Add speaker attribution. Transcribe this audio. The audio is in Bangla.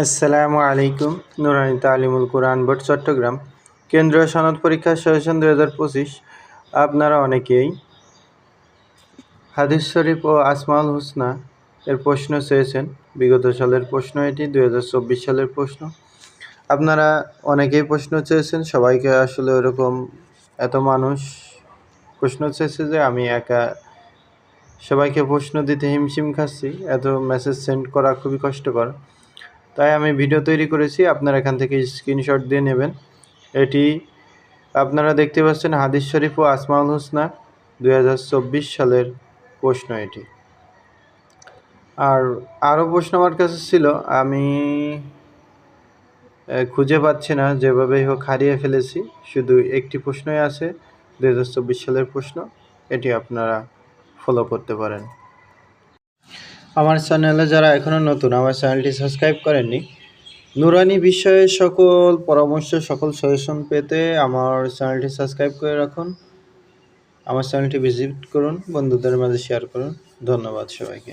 Speaker 1: আসসালামু আলাইকুম, নুরানি তালিমুল কোরআন বোর্ড, চট্টগ্রাম। কেন্দ্রীয় সনদ পরীক্ষা সেশন দুই হাজার পঁচিশ, আপনারা অনেকেই হাদিস শরীফ ও আসমাউল হুসনা এর প্রশ্ন চেয়েছেন। বিগত সালের প্রশ্ন এটি, দুই হাজার চব্বিশ সালের প্রশ্ন। আপনারা অনেকেই প্রশ্ন চেয়েছেন, সবাইকে আসলে ওরকম এত মানুষ প্রশ্ন চেয়েছে যে আমি একা সবাইকে প্রশ্ন দিতে হিমশিম খাচ্ছি। এত মেসেজ সেন্ড করা খুবই কষ্টকর। তাই আমি ভিডিও তৈরি করেছি, আপনারা এখান থেকে স্ক্রিনশট দিয়ে নেবেন। এটি আপনারা দেখতে পাচ্ছেন হাদিস শরীফ ও আসমাউল হোসনা, দুই সালের প্রশ্ন এটি। আর আরও প্রশ্ন আমার কাছে ছিল, আমি খুঁজে পাচ্ছি না যেভাবেই হোক হারিয়ে ফেলেছি, শুধু একটি প্রশ্নই আছে দু হাজার চব্বিশ সালের প্রশ্ন, এটি আপনারা ফলো করতে পারেন। আমার চ্যানেলে যারা এখনও নতুন, আমার চ্যানেলটি সাবস্ক্রাইব করেননি, নুরানি বিষয়ে সকল পরামর্শ, সকল সজেশন পেতে আমার চ্যানেলটি সাবস্ক্রাইব করে রাখুন। আমার চ্যানেলটি ভিজিট করুন, বন্ধুদের মাঝে শেয়ার করুন। ধন্যবাদ সবাইকে।